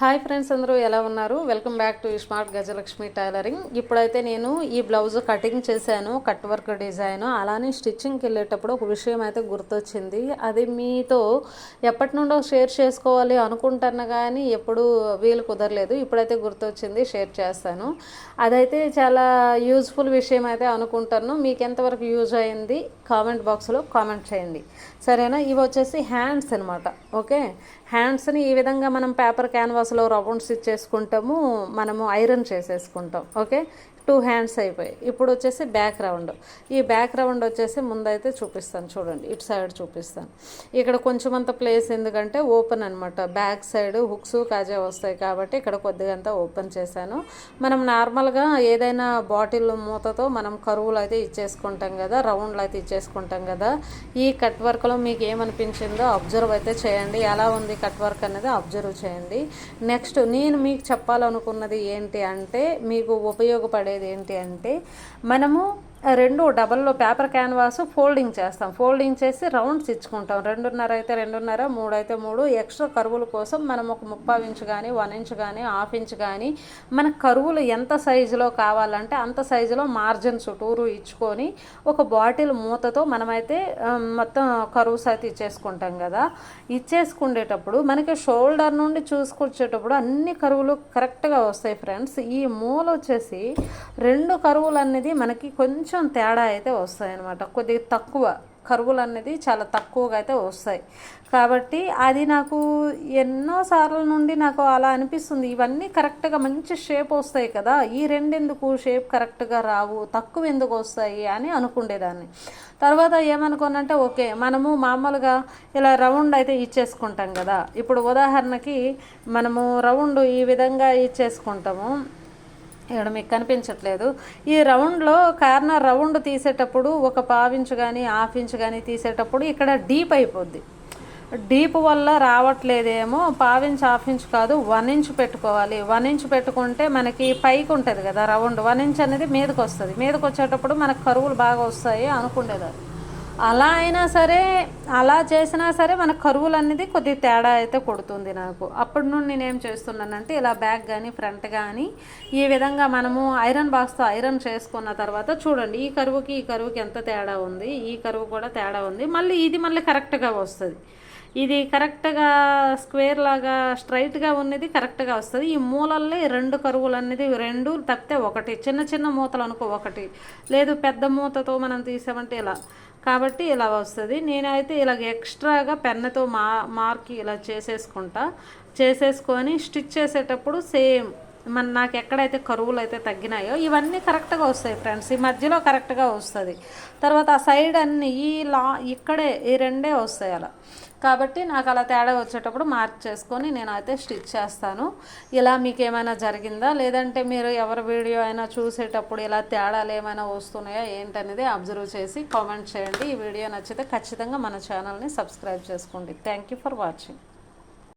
Hi friends అందరూ ఎలా ఉన్నారు? Welcome back to smart Gajalakshmi tailoring. ఇప్పుడైతే నేను ఈ బ్లౌజ్ కటింగ్ చేశాను కట్ వర్క్ డిజైన్ అలానే స్టిచ్చింగ్కి వెళ్ళేటప్పుడు ఒక విషయం అయితే గుర్తొచ్చింది. అది మీతో ఎప్పటి నుండో షేర్ చేసుకోవాలి అనుకుంటున్నా కానీ ఎప్పుడు వీలు కుదరలేదు. ఇప్పుడైతే గుర్తొచ్చింది షేర్ చేస్తాను. అదైతే చాలా యూజ్ఫుల్ విషయం అయితే అనుకుంటాను మీకు ఎంతవరకు యూజ్ అయింది? కామెంట్ బాక్స్లో కామెంట్ చేయండి. సరేనా? ఇవి వచ్చేసి హ్యాండ్స్ అనమాట ఓకే? హ్యాండ్స్ని ఈ విధంగా మనం పేపర్ క్యాన్వాస్లో రౌండ్స్ ఇచ్చేసుకుంటాము మనము ఐరన్ చేసేసుకుంటాం. ఓకే? టూ హ్యాండ్స్ అయిపోయాయి. ఇప్పుడు వచ్చేసి బ్యాక్ రౌండ్. ఈ బ్యాక్ రౌండ్ వచ్చేసి ముందైతే చూపిస్తాను. చూడండి ఇటు సైడ్ చూపిస్తాను. ఇక్కడ కొంచెం అంత ప్లేస్ ఎందుకంటే ఓపెన్ అనమాట బ్యాక్ సైడ్ హుక్స్ కాజా వస్తాయి కాబట్టి ఇక్కడ కొద్దిగా అంతా ఓపెన్ చేశాను. మనం నార్మల్గా ఏదైనా బాటిల్ మూతతో మనం కరువులు అయితే ఇచ్చేసుకుంటాం కదా రౌండ్లు అయితే ఇచ్చేసుకుంటాం కదా ఈ కట్ వర్క్లో మీకు ఏమనిపించిందో అబ్జర్వ్ అయితే చేయండి. ఎలా ఉంది కట్ వర్క్ అనేది అబ్జర్వ్ చేయండి. నెక్స్ట్ నేను మీకు చెప్పాలనుకున్నది ఏంటి అంటే మీకు ఉపయోగపడేది ఏంటి అంటే మనము రెండు డబల్లో పేపర్ క్యాన్వాస్ ఫోల్డింగ్ చేస్తాం. ఫోల్డింగ్ చేసి రౌండ్స్ ఇచ్చుకుంటాం. రెండున్నర అయితే రెండున్నర మూడు అయితే మూడు. ఎక్స్ట్రా కరువుల కోసం మనం ఒక ముప్పై ఇంచ్ కానీ వన్ ఇంచ్ కానీ హాఫ్ ఇంచ్ కానీ మన కరువులు ఎంత సైజులో కావాలంటే అంత సైజులో మార్జిన్ చుట్టూరు ఇచ్చుకొని ఒక బాటిల్ మూతతో మనమైతే మొత్తం కరువుస్ అయితే ఇచ్చేసుకుంటాం కదా. ఇచ్చేసుకునేటప్పుడు మనకి షోల్డర్ నుండి చూసుకొచ్చేటప్పుడు అన్ని కరువులు కరెక్ట్గా వస్తాయి ఫ్రెండ్స్. ఈ మూల వచ్చేసి రెండు కరువులు అనేది మనకి కొంచెం కొంచెం తేడా అయితే వస్తాయి అనమాట కొద్దిగా తక్కువ. కరువులు అనేది చాలా తక్కువగా అయితే వస్తాయి. కాబట్టి అది నాకు ఎన్నో సార్ల నుండి నాకు అలా అనిపిస్తుంది. ఇవన్నీ కరెక్ట్గా మంచి షేప్ వస్తాయి కదా. ఈ రెండెందుకు షేప్ కరెక్ట్గా రావు? తక్కువ ఎందుకు వస్తాయి అని అనుకుండేదాన్ని. తర్వాత ఏమనుకోనంటే ఓకే మనము మామూలుగా ఇలా రౌండ్ అయితే ఇచ్చేసుకుంటాం కదా. ఇప్పుడు ఉదాహరణకి మనము రౌండ్ ఈ విధంగా ఇచ్చేసుకుంటాము. ఇక్కడ మీకు కనిపించట్లేదు. ఈ రౌండ్లో కార్నర్ రౌండ్ తీసేటప్పుడు ఒక పావించు కానీ హాఫ్ ఇంచ్ కానీ తీసేటప్పుడు ఇక్కడ డీప్ అయిపోద్ది. డీప్ వల్ల రావట్లేదేమో పావించ్ హాఫ్ ఇంచ్ కాదు వన్ ఇంచ్ పెట్టుకోవాలి. వన్ ఇంచ్ పెట్టుకుంటే మనకి పైకి ఉంటుంది కదా రౌండ్. వన్ ఇంచ్ అనేది మీదకి వస్తుంది మీదకి వచ్చేటప్పుడు మనకు కరువులు బాగా వస్తాయి అనుకునేదాన్ని అలా అయినా సరే అలా చేసినా సరే మన కరువులు అనేది కొద్ది తేడా అయితే కొడుతుంది నాకు. అప్పటి నుండి నేను ఏం చేస్తున్నానంటే ఇలా బ్యాక్ కానీ ఫ్రంట్ కానీ ఈ విధంగా మనము ఐరన్ బాక్స్తో ఐరన్ చేసుకున్న తర్వాత చూడండి ఈ కరువుకి ఈ కరువుకి ఎంత తేడా ఉంది ఈ కరువు కూడా తేడా ఉంది. మళ్ళీ ఇది మళ్ళీ కరెక్ట్గా వస్తుంది. ఇది కరెక్ట్గా స్క్వేర్ లాగా స్ట్రైట్గా ఉన్నది కరెక్ట్గా వస్తుంది. ఈ మూలల్లో రెండు కరువులు అనేది రెండు తప్పితే ఒకటి. చిన్న చిన్న మూతలు అనుకో ఒకటి. లేదు పెద్ద మూతతో మనం తీసామంటే ఇలా. కాబట్టి ఇలా వస్తుంది. నేనైతే ఇలాగ ఎక్స్ట్రాగా పెన్నతో మా మార్క్ ఇలా చేసేసుకుంటా. చేసేసుకొని స్టిచ్ చేసేటప్పుడు సేమ్ మన నాకు ఎక్కడైతే కరువులు అయితే తగ్గినాయో ఇవన్నీ కరెక్ట్గా వస్తాయి ఫ్రెండ్స్. ఈ మధ్యలో కరెక్ట్గా వస్తుంది. తర్వాత ఆ సైడ్ అన్ని ఈ లా ఇక్కడే ఈ రెండే వస్తాయి అలా. కాబట్టి నాకు అలా తేడా వచ్చేటప్పుడు మార్క్ చేసుకొని నేను అయితే స్టిచ్ చేస్తాను. ఇలా మీకు ఏమైనా జరిగిందా? లేదంటే మీరు ఎవరి వీడియో అయినా చూసేటప్పుడు ఇలా తేడాలు ఏమైనా వస్తున్నాయా? ఏంటనేది అబ్జర్వ్ చేసి కామెంట్ చేయండి. ఈ వీడియో నచ్చితే ఖచ్చితంగా మన ఛానల్ని సబ్స్క్రైబ్ చేసుకోండి. Thank you for watching.